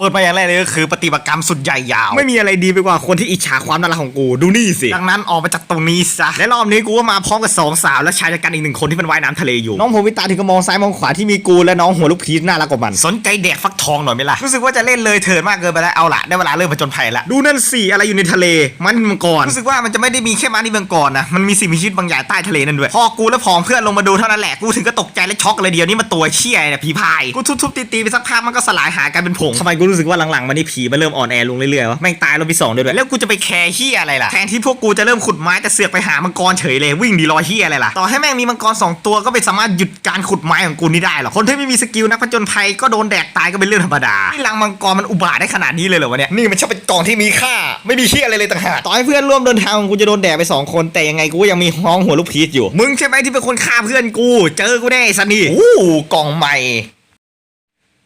เปิดมาอย่างแรกเลยก็คือปฏิบัติกรรมสุดใหญ่ยาว ไม่มีอะไรดีไปกว่าคนที่อิจฉาความน่ารักของกูดูนี่สิดังนั้นออกมาจากตรงนี้ซะและรอบนี้กูก็มาพร้อมกับสองสาวและชายจัดการอีกหนึ่งคนที่มันว่ายน้ำทะเลอยู่ น้องผมวิตาถึงก็มองซ้ายมองขวาที่มีกูและน้องหัวลูกพีชน่ารักกว่ามัน สนใจแดกฟักทองหน่อยไหมล่ะรู้สึกว่าจะเล่นเลยเถิดมากเกินไปแล้วเอาละได้เวลาเริ่มผจญภัยละดูนั่นสิอะไรอยู่ในทะเลมันมังกรรู้สึกว่ามันจะไม่ได้มีแค่ม้านี่เมืองก่อนนะมันมีสิ่งมีชีวิตบางอย่างใต้ทะเลนั่นด้วยพอกูและผองเพื่อนลงมาดูเท่านั้นแหละกูถึงก็ตกใจและช็อกเลยเดียวนี่มันตัวเชี่ยเนี่ยผีพายกูทุบๆตีๆไปสักพักมันก็สลายหายกลายเป็นผงทำไมกููรู้สึกว่าหลังๆมันนี่ผีมันเริ่มอ่อนแอลงเรื่อยๆวะแม่งตายรอบที่สองด้วยด้วยแล้วกูจะไปแคร์เฮียอะไรล่ะแทนที่พวกกูจะเริ่มขุดไม้แต่เสือกไปหามังกรเฉยเลยวิ่งดีรอยเฮียอะไรล่ะต่อให้แม่งมีมังกรสองตัวก็ไม่สามารถหยุดการขุดไม้ของกูนี่ได้หรอกคนที่ไม่มีสกิลนักผจญภัยก็โดนแดกตายก็เป็นเรื่องธรรมดานี่ลังมังกรมันอุบาทได้ขนาดนี้เลยเหรอวะเนี่ยนี่มันช่างเป็นกล่องที่มีค่า ไม่มีเฮียอะไรเลยต่างหากต่อให้เพื่อนร่วมเดินทางของกูจะโดนแดดไปสองคนแต่ยังไงกูยังมีน้องหัวลูกพีชอยู่ มึงใช่ไหมที่เป็นคนฆ่าเพื่อนกู เจอกูแน่สันนี่โอ้กล่องใหม่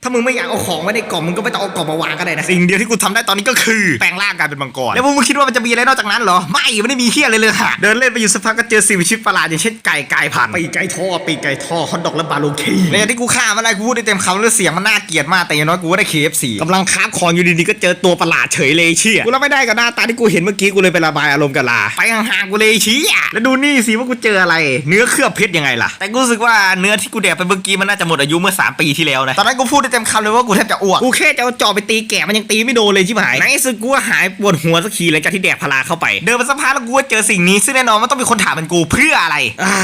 ถ้ามึงไม่อยากเอาของไว้ในกล่องมึงก็ไม่ต้องเอากล่องมาวางก็ได้นะสิ่งเดียวที่กูทำได้ตอนนี้ก็คือแปลงร่างกลายเป็นมังกรแล้วพวกมึงคิดว่ามันจะมีอะไรนอกจากนั้นเหรอไม่ไม่ได้มีเฮียอะไรเลยค่ะเดินเล่นไปอยู่สักพักก็เจอสิ่งมีชีวิตประหลาดอย่างเช่นไก่กายพันธุ์ปีกไก่ท่อปีกไก่ท่อฮอตดอกและบาโลคีและอย่างที่กูฆ่ามันได้กูพูดได้เต็มคำเลยเสียงมันน่าเกลียดมากแต่อย่างน้อยกูก็ได้ KFC กำลังคาบของอยู่ดีๆก็เจอตัวประหลาดเฉยเลยเชี่ยกูรับไม่ได้กับหน้าตาที่กูเห็นเมื่อกี้กูเลยไประบายอารมณ์กับลาไปห่างๆกูเลยชี้อะแล้วดูนี่สิว่ากูเจออะไร เนื้อเคลือบเพชรยังไงล่ะแต่กูรู้สึกว่าเนื้อที่กูแดกไปเมื่อกี้มันน่าจะหมดอายุเมื่อ 3 ปีที่แล้วนะตอนนั้นกูพูดได้เต็มคำเลยว่ากูแทบจะอ้วก กูแค่จะเอาจอบไปตีแกะมันยังตีไม่โดนเลยชิบหายในที่สุดกูก็หายปวดหัวสักทีหลังจากที่แดกพลาเข้าไป เดินมาสักพักแล้วกูก็เจอสิ่งนี้ซึ่งแน่นอนมันต้องมีคนถามมันกูเพื่ออะไรอ่า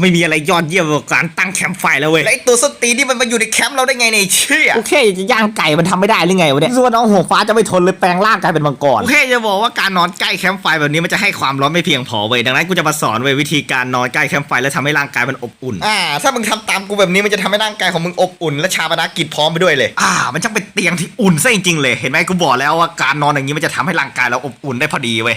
ไม่มีอะไรยอดเยี่ยมกว่าการตั้งแคมป์ไฟแล้วเว้ยและไอตัวสตรีนี่มันมาอยู่ในแคมป์เราได้ไงเนี่ยไอ้เชี่ย กูแค่อยากจะย่างไก่มันทำไม่ได้หรือไงวะเนี่ยรู้สึกว่าน้องหัวฟ้าจะไม่ทนเลยแปลงร่างกลายเป็นมังกร กูแค่จะบอกว่าการนอนใกล้แคมป์ไฟแบบนี้มันจะให้ความร้อนไม่เพียงพอเว้ยดังนั้นกูจะมาสอนเว้ยวิธีการนอนใกล้แคมป์ไฟแล้วทำให้ร่างกายมันอบอุ่น อ่า ถ้ามึงทำตามกูแบบนี้มันจะทำให้ร่างกายของมึงอบอุ่นและชาปนกิจพร้อมไปด้วยเลย อ่า มันช่างเป็นเตียงที่อุ่นซะจริงๆเลย เห็นไหมกูบอกแล้วว่าการนอนอย่างนี้มันจะทำให้ร่างกายเราอบอุ่นได้พอดีเว้ย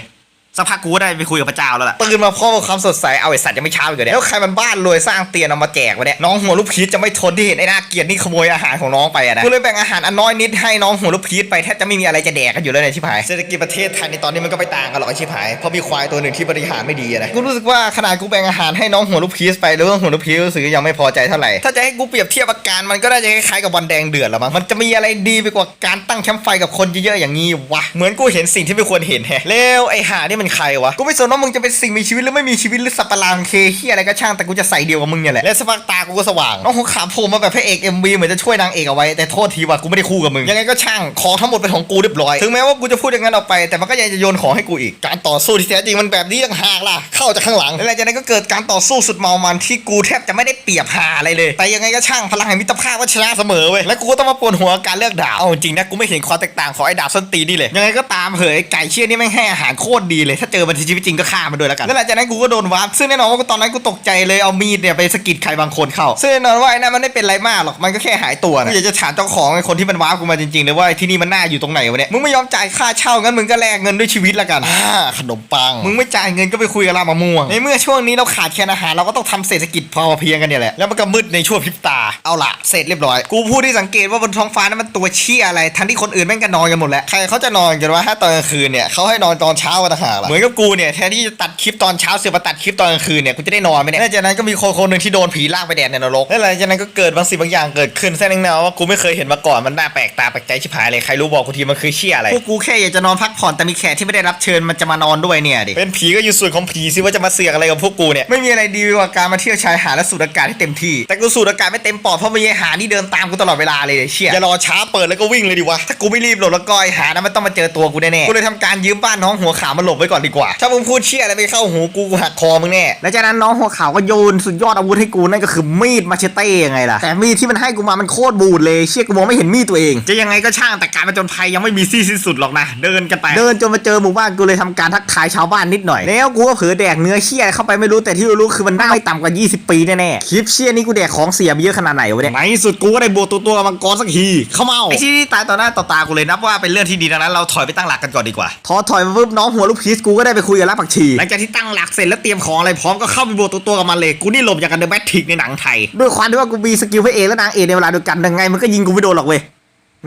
สักพักกูก็ได้ไปคุยกับพระเจ้าแล้วล่ะตื่นมาพร้อมกับความสดใสเอาไอสัตว์ยังไม่เช้าอีกเลยแล้วใครมันบ้านรวยสร้างเตียงเอามาแจกวะเนี่ยน้องหัวลูกพีชจะไม่ทนที่เห็นไอ้หน้าเกลียดนี่ขโมยอาหารของน้องไปอะนะกูเลยแบ่งอาหารอันน้อยนิดให้น้องหัวลูกพีชไปแทบจะไม่มีอะไรจะแดกกันอยู่แล้วเนี่ยชิบหายเศรษฐกิจประเทศไทยในตอนนี้มันก็ไปต่างกันหรอกไอ้ชิบหายเพราะมีควายตัวหนึ่งที่บริหารไม่ดีอะนะกูรู้สึกว่าขนาดกูแบ่งอาหารให้น้องหัวลูกพีชไปแล้วน้องหัวลูกพีชรู้สึกยังไม่พอใจเท่าไหร่ถ้าจะให้กูเปรียบเทียบอาการมันก็น่าจะคล้ายๆกับวันแดงเดือดละมั้งมันจะมีอะไรดีไปกว่าการตั้งแคมป์ไฟกับคนเยอะๆอย่างนี้วะเหมือนกูเห็นสิ่งที่ไม่ควรเห็นแฮะแล้วไอ้ห่านี่มันใครวะ กูไม่สนว่ามึงจะเป็นสิ่งมีชีวิตหรือไม่มีชีวิตหรือสัตว์ประหลาดเคเฮียอะไรก็ช่างแต่กูจะใส่เดียวกับมึงเนี่ยแหละ และสักพักตากูก็สว่างน้องหัวขาโผล่มาแบบพระเอก MV เหมือนจะช่วยนางเอกเอาไว้แต่โทษทีว่ากูไม่ได้คู่กับมึงยังไงก็ช่างของทั้งหมดเป็นของกูเรียบร้อยถึงแม้ว่ากูจะพูดอย่างนั้นออกไป แต่มันก็ยังจะโยนของให้กูอีกการต่อสู้ที่แท้จริงมันแบบนี้ต่างหากล่ะเข้าจากข้างหลังและหลังจากนั้นก็เกิดการต่อสู้สุดเมามันที่กูแทบจะไม่ได้เปรียบหาอะไรเลย แต่ยังไงก็ช่างพลังแห่งมิตรภาพก็ชนะเสมอเว้ยและกูก็ต้องมาปวดหัวการเลือกดาบเอาจริงนะกูไม่เห็นความแตกต่างของไอ้ดาบส้นตีนนี่เลยยังไงก็ตามเหยไก่เชี่ยนี่แม่งให้อาหารโคตรดีเลยถ้าเจอมันในชีวิตจริงก็ฆ่ามันด้วยแล้วกันแล้วหลังจากนั้นกูก็โดนวาร์ปซึ่งแน่นอนว่าตอนนั้นกูตกใจเลยเอามีดเนี่ยไปสะกิดใครบางคนเข้าซึ่งแน่นอนว่าไอ้นั่นมันไม่เป็นไรมากหรอกมันก็แค่หายตัวนะกูอยากจะถามเจ้าของไอ้คนที่มันวาร์ปกูมาจริงๆเลยว่าไอ้ที่นี่มันน่าอยู่ตรงไหนวะเนี่ยมึงไม่ยอมจ่ายค่าเช่างั้นมึงก็แลกเงินด้วยชีวิตละกันอ่าขนมปังมึงไม่จ่ายเงินก็ไปคุยกับเรามะม่วงในเมื่อช่วงนี้เราขาดแคลนอาหารเราก็ต้องทำเศรษฐกิจพอเพียงกันเนี่ยแหละแล้วมันก็มืดในช่วงพริบตาเอาละเสร็จเรียบร้อยกูพูดที่สังเกตว่าบนท้องฟ้านั้นมันตัวเชี่ยอะไรทั้งที่คนอื่นแม่งก็นอนกันหมดแล้วใครเขาจะนอนกันวะถ้าตอนกลางคืนเนี่ยเขาให้นอนตอนเช้ากันต่างหากล่ะเหมือนกับกูเนี่ยแทนที่จะตัดคลิปตอนเช้าเสือกมาตัดคลิปตอนกลางคืนเนี่ยกูจะได้นอนไหมเนี่ยแล้วจากนั้นก็มีคนคนหนึ่งที่โดนผีลากไปแดดในนรกแล้วหลังจากนั้นก็เกิดบางสิ่งบางอย่างเกิดขึ้นแสดงแนวว่ากูไม่เคยเห็นมาก่อนมันน่าแปลกตาแปลกใจชิบหายเลยใครรู้บอกกูทีมันคือเชี่ยอะไรพวกกูแค่อยากจะนอนพักผ่อนแต่มีแขกที่ไม่ได้รับเชิญมันจะมานอนด้วยเนี่ยดิเป็นผีก็อยู่ส่วนของผีสิว่าจะมาเสือกอะไรกับพวกกูเนี่ยไม่มีอะไรดีไปกว่าการมาเที่ยวชายหาดและสูดอากาศให้เต็มที่แต่กูสูดอากาศไม่เต็มปอดเพราะมีไอ้หานี่เดินตามกูตลอดเวลาเลยเชี่ยอย่ารอช้าเปิดแล้วก็วิ่งเลยดิวะถ้ากูไม่รีบหลบแล้วก็ไอ้หานั้นมันต้องมาเจอตัวกูแน่ๆกูเลยทำการยืมบ้านน้องหัวขาวมาหลบไว้ก่อนดีกว่า ถ้ามึงพูดเชี่ยอะไรไปเข้าหูกูกูหักคอมึงแน่ และจากนั้นน้องหัวขาวก็โยนสุดยอดอาวุธให้กูนั่นก็คือมีดมาเชเต้ยังไงล่ะ แต่มีดที่มันให้กูมามันโคตรบูดเลย เชี่ยกูมองไม่เห็นมีดตัวเอง จะยังไงก็ช่างแต่การมาจนภัยยังไม่มีที่สิ้นสุดหรอกนะ เดินกันไป เดินจนมาเจอหมู่บ้านกูเลยทำการทักทายชาวบ้านนิดหน่อย แล้วกูก็เผลอแดกเนื้อเชี่ยเข้าไปไม่รู้แต่ที่รู้คือมันน่าไม่ต่ำกว่า 20 ปีแน่ๆคลิปเชี่ยนี่กูแดกของเสียมาเยอะขนาดไหนวะเนี่ยในที่สุดกูก็ได้บวกตัวตัวกับมังกรสักทีเข้ามาไอ้ที่นี่ตายต่อหน้าต่อตากูเลยนับว่าเป็นเรื่องที่ดีดังนั้นเราถอยไปตั้งหลักกันก่อนดีกว่า ทอถอยมาปุ๊บน้องหัวลูกพีชกูก็ได้ไปคุยกับรับผักชี หลังจากที่ตั้งหลักเสร็จแล้วเตรียมของอะไรพร้อมก็เข้าไปบวกตัวตัวกับมันเลยกูนี่หลบอย่างกันเดอะแบททิกในหนังไทยด้วยความที่ว่ากูมีสกิลพระเอกและนางเอกในเวลาเดียวกันยังไงมันก็ยิงกูไม่โดนหรอกเว้ย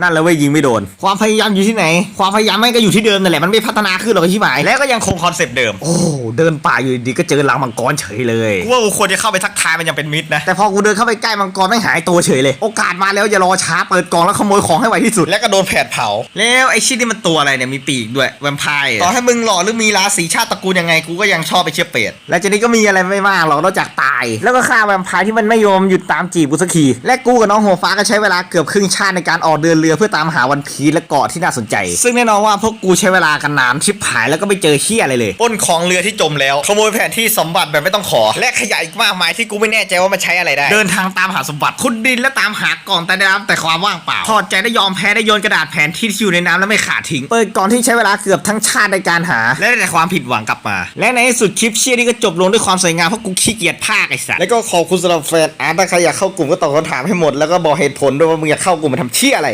นั่นแล้วเว้ยยิงไม่โดน ความพยายามอยู่ที่ไหน ความพยายามแม่งก็อยู่ที่เดิมนั่นแหละมันไม่พัฒนาขึ้นหรอกไอ้ชิบหายแล้วก็ยังคงคอนเซปต์เดิม โอ้เดินป่าอยู่ดีๆก็เจอรังมังกรเฉยเลยกูว่ากูควรจะเข้าไปทักทายมันยังเป็นมิตรนะแต่พอกูเดินเข้าไปใกล้มังกรไม่งหายตัวเฉยเลย โอกาสมาแล้วอย่ารอช้าเปิดกล่องแล้วขโมยของให้ไวที่สุดแล้วก็โดนแผดเผา แล้วไอ้ชิดนี่มันตัวอะไรเนี่ยมีปีกด้วยแวมไพร์ต่อให้มึงหล่อหรือมีราศีชาติตระกูลยังไงกูก็ยังชอบไปเชียเป็ดและจากนี้ก็มีอะไรไม่มากหรอกนอกจากตาย แล้วก็ฆ่าแวมไพร์ที่มันไม่ยอมหยุดตามจีบกูสักทีและกูกับน้องหัวฟ้าก็ใช้เวลาเกือบครึ่งชาติในการออกเดินเรือเพื่อตามหาวันพีชและเกาะที่น่าสนใจ ซึ่งแน่นอนว่าพวกกูใช้เวลากันนานชิบหายแล้วก็ไม่เจอเฮียอะไรเลยปล้นของเรือที่จมแล้วขโมยแผนที่สมบัติแบบไม่ต้องขอ และขยะอีกมากมายที่กูไม่แน่ใจว่ามันใช้อะไรได้ เดินทางตามหาสมบัติขุดดินและตามหากล่องแต่ได้รับแต่ความว่างเปล่าถอดใจได้ยอมแพ้ได้โยนกระดาษแผนที่ที่อยู่ในน้ำแล้วไม่ขาดทิ้งเปิดก่อนที่ใช้เวลาเกือบทั้งชาติในการหา และได้แต่ความผิดหวังกลับมา และในที่สุดคลิปเชียร์นี่ก็จบลงด้วยความสวยงามเพราะกูขี้เกียจภาคไอ้สัสแล้วก็ขอบคุณสำหรับแฟนอาร์ตถ้าใครอยากเข้ากลุ่มก็ตอบคำถามให้หมดแล้วก็บอกเหตุผลด้วยว่ามึงอยากเข้ากลุ่มมาทำเชี่ยอะไร